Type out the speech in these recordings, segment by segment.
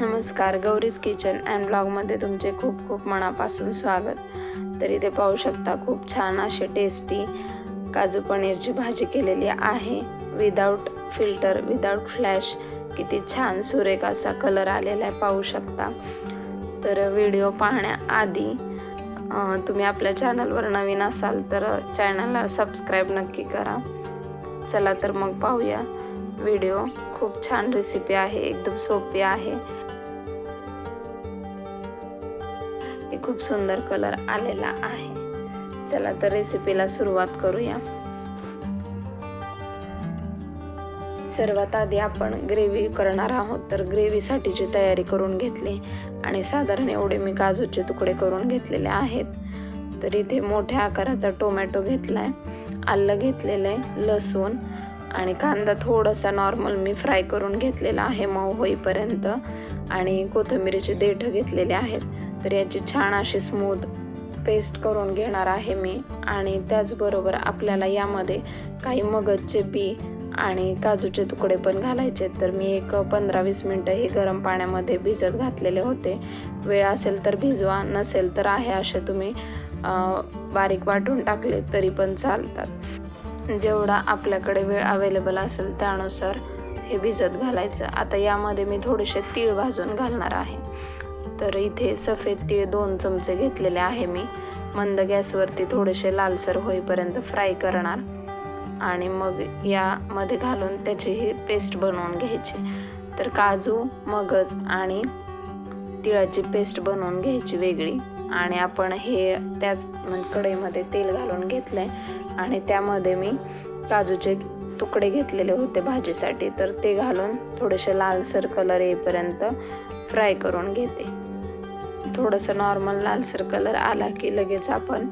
नमस्कार गौरीज kitchen and ब्लॉगमध्ये तुमचे खूप खूप मनापासून स्वागत. तर इथे पाहू शकता खूप छान अशी टेस्टी काजू पनीरची भाजी केलेली आहे. विदाऊट फिल्टर विदाऊट फ्लॅश किती छान सुरेख असा कलर आलेला आहे पाहू शकता. तर व्हिडिओ पाहण्याआधी तुम्ही आपल्या चॅनलवर नवीन असाल तर चॅनलला सबस्क्राईब नक्की करा. चला तर मग पाहूया. व्हिडिओ खूप छान रेसिपी आहे एकदम सोपी आहे. खूप सुंदर कलर आलेला आहे. चला तर रेसिपीला सुरुवात करूया. सर्वात आधी आपण ग्रेव्ही करणार आहोत. तर ग्रेव्हीसाठीची तयारी करून घेतली. आणि साधारण एवढे मी काजूचे तुकडे करून घेतलेले आहेत. तर इथे मोठ्या आकाराचा टोमॅटो घेतलाय. आलं घेतलेलं आहे लसूण. आणि कांदा थोडासा नॉर्मल मी फ्राय करून घेतलेला आहे मऊ होईपर्यंत. आणि कोथिंबीरीचे देठ घेतलेले आहेत. तर याची छान अशी स्मूथ पेस्ट करून घेणार आहे मी. आणि त्याचबरोबर आपल्याला यामध्ये काही मगजचे बी आणि काजूचे तुकडे पण घालायचे तर मी एक पंधरा वीस मिनटं हे गरम पाण्यामध्ये भिजत घातलेले होते. वेळ असेल तर भिजवा नसेल तर आहे असे तुम्ही बारीक वाटून टाकले तरी पण चालतात. जेवढा आपल्याकडे वेळ अवेलेबल असेल त्यानुसार हे भिजत घालायचं. आता यामध्ये मी थोडेसे तीळ भाजून घालणार आहे. तर इथे सफेद तीळ दोन चमचे घेतलेले आहे मी. मंद गॅसवरती थोडेसे लालसर होईपर्यंत फ्राय करणार. आणि मग यामध्ये घालून त्याची ही पेस्ट बनवून घ्यायची. तर काजू मगज आणि तिळाची पेस्ट बनवून घ्यायची वेगळी. आणि आपण हे त्याच कढईमध्ये तेल घालून घेतलंय. आणि त्यामध्ये मी काजूचे तुकडे घेतलेले होते भाजीसाठी. तर ते घालून थोडेसे लालसर कलर येईपर्यंत फ्राय करून घेते. थोडंसं नॉर्मल लालसर कलर आला की लगेच आपण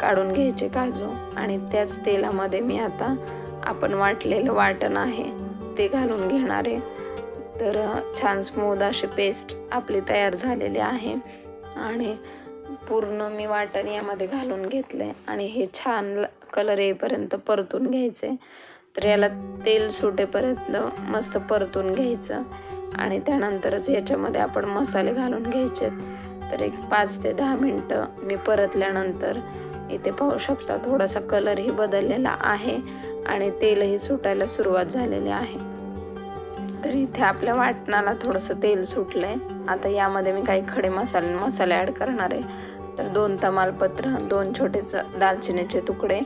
काढून घ्यायचे काजू. आणि त्याच तेलामध्ये मी आता आपण वाटलेलं वाटण आहे ते घालून घेणार आहे. तर छान स्मूद अशी पेस्ट आपली तयार झालेली आहे. आणि पूर्ण मी वाटण यामध्ये घालून घेतले आणि हे छान कलर येईपर्यंत परतून घ्यायचे तर याला तेल सुटेपर्यंत मस्त परतून घ्यायचं. आणि त्यानंतरच याच्यामध्ये आपण मसाले घालून घ्यायचे तर एक पाच ते दहा मिनटं मी परतल्यानंतर इथे पाहू शकता थोडासा कलरही बदललेला आहे आणि तेलही सुटायला सुरुवात झालेली आहे. तर इथे आपल्या वाटणाला थोडंसं तेल सुटलंय. आता यामध्ये मी काही खडे मसाले मसाले ऍड करणार आहे. तर दोन तमालपत्र दोन छोटे दालचिनीचे तुकडे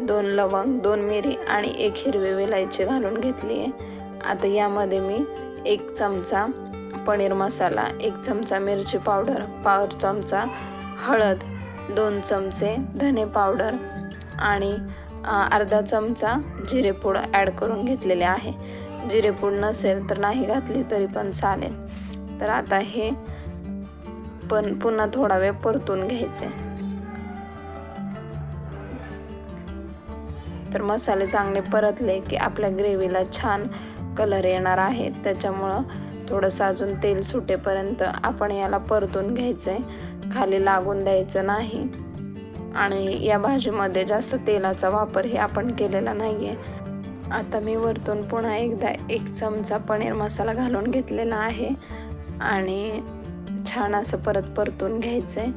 दोन लवंग दोन मिरी आणि एक हिरवी वेलायची घालून घेतली आहे आता यामध्ये मी एक चमचा पनीर मसाला एक चमचा मिरची पावडर पाव चमचा हळद दोन चमचे धने पावडर आणि अर्धा चमचा जिरेपूड ॲड करून घेतलेले आहे. जिरेपूड नसेल तर नाही घातली तरी पण चालेल. तर आता हे पण पुन्हा थोडा वेळ परतून घ्यायचे. तर मसाले चांगले परतले की आपल्या ग्रेव्हीला छान कलर येणार आहे. त्याच्यामुळं थोडंसं अजून तेल सुटेपर्यंत आपण याला परतून घ्यायचं आहे खाली लागून द्यायचं नाही. आणि या भाजीमध्ये जास्त तेलाचा वापर हे आपण केलेला नाही आहे आता मी वरतून पुन्हा एकदा एक चमचा पनीर मसाला घालून घेतलेला आहे. आणि छान असं परत परतून घ्यायचं आहे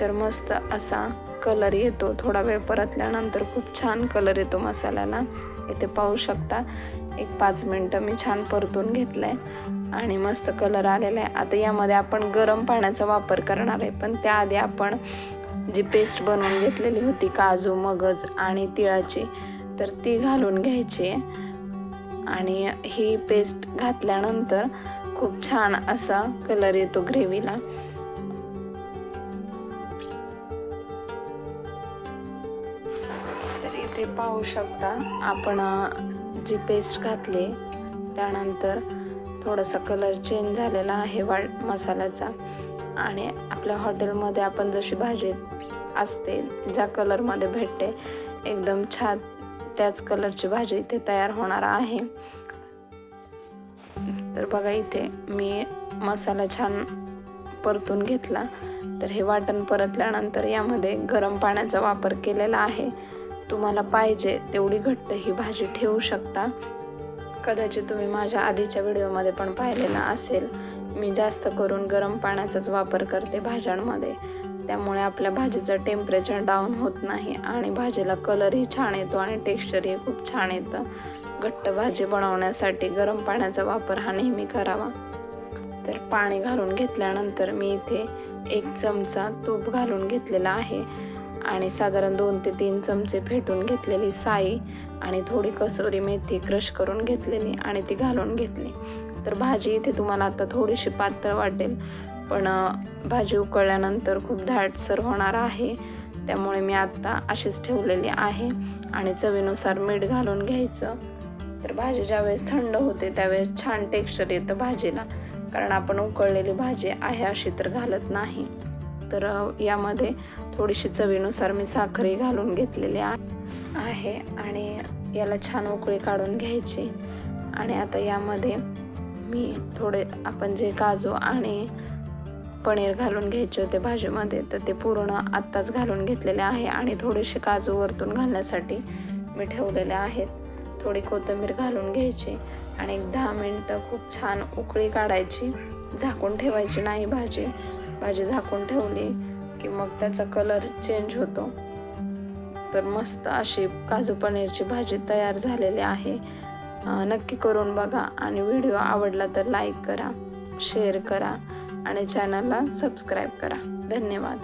तर मस्त असा कलर येतो. थोडा वेळ परतल्यानंतर खूप छान कलर येतो मसाल्याला. इथे पाहू शकता. एक पाच मिनटं मी छान परतून घेतलंय आणि मस्त कलर आलेला आहे. आता यामध्ये आपण गरम पाण्याचा वापर करणार आहे पण त्याआधी आपण जी पेस्ट बनवून घेतलेली होती काजू मगज आणि तिळाची तर ती घालून घ्यायची आणि ही पेस्ट घातल्यानंतर खूप छान असा कलर येतो ग्रेव्हीला तर इथे पाहू शकता आपण जी पेस्ट घातली त्यानंतर थोडासा कलर चेंज झालेला आहे वा मसाल्याचा. आणि आपल्या हॉटेलमध्ये आपण जशी भाजी असते ज्या कलरमध्ये भेटते एकदम छान त्याच कलरची भाजी इथे तयार होणार आहे. तर बघा इथे मी मसाला छान परतून घेतला. तर हे वाटण परतल्यानंतर यामध्ये गरम पाण्याचा वापर केलेला आहे. तुम्हाला पाहिजे तेवढी घट्ट ही भाजी ठेवू शकता. कदाचित तुम्ही माझ्या आधीच्या व्हिडिओमध्ये पण पाहिलेला असेल. मी जास्त करून गरम पाण्याचाच वापर करते भाज्यांमध्ये. त्यामुळे आपल्या भाजीचं टेम्परेचर डाऊन होत नाही आणि भाजीला कलरही छान येतो आणि टेक्स्चरही खूप छान येतं. घट्ट भाजी बनवण्यासाठी गरम पाण्याचा वापर हा नेहमी करावा. तर पाणी घालून घेतल्यानंतर मी इथे एक चमचा तूप घालून घेतलेला आहे. आणि साधारण दोन ते तीन चमचे फेटून घेतलेली साई आणि थोडी कसोरी मेथी क्रश करून घेतलेली आणि ती घालून घेतली. तर भाजी इथे तुम्हाला आता थोडीशी पातळ वाटेल पण भाजी उकळल्यानंतर खूप दाटसर होणार आहे. त्यामुळे मी आत्ता अशीच ठेवलेली आहे आणि चवीनुसार मीठ घालून घ्यायचं. तर भाजी ज्यावेळेस थंड होते त्यावेळेस छान टेक्स्चर येतं भाजीला कारण आपण उकळलेली भाजी आहे अशी तर घालत नाही. तर यामध्ये थोडीशी चवीनुसार मी साखरही घालून घेतलेली आहे आणि याला छान उकळी काढून घ्यायची. आणि आता यामध्ये मी थोडे आपण जे काजू आणि पनीर घालून घ्यायचे होते भाजीमध्ये तर ते पूर्ण आत्ताच घालून घेतलेले आहे आणि थोडेसे काजू वरतून घालण्यासाठी मी ठेवलेले आहेत. थोडी कोथिंबीर घालून घ्यायची आणि एक दहा मिनटं खूप छान उकळी काढायची. झाकून ठेवायची नाही भाजी. भाजी झाकून ठेवली की मग त्याचा कलर चेंज होतो. तर मस्त अशी काजू पनीरची भाजी तयार झालेली आहे. नक्की करून बघा आणि व्हिडिओ आवडला तर लाईक करा शेअर करा आणि चॅनलला सबस्क्राईब करा. धन्यवाद.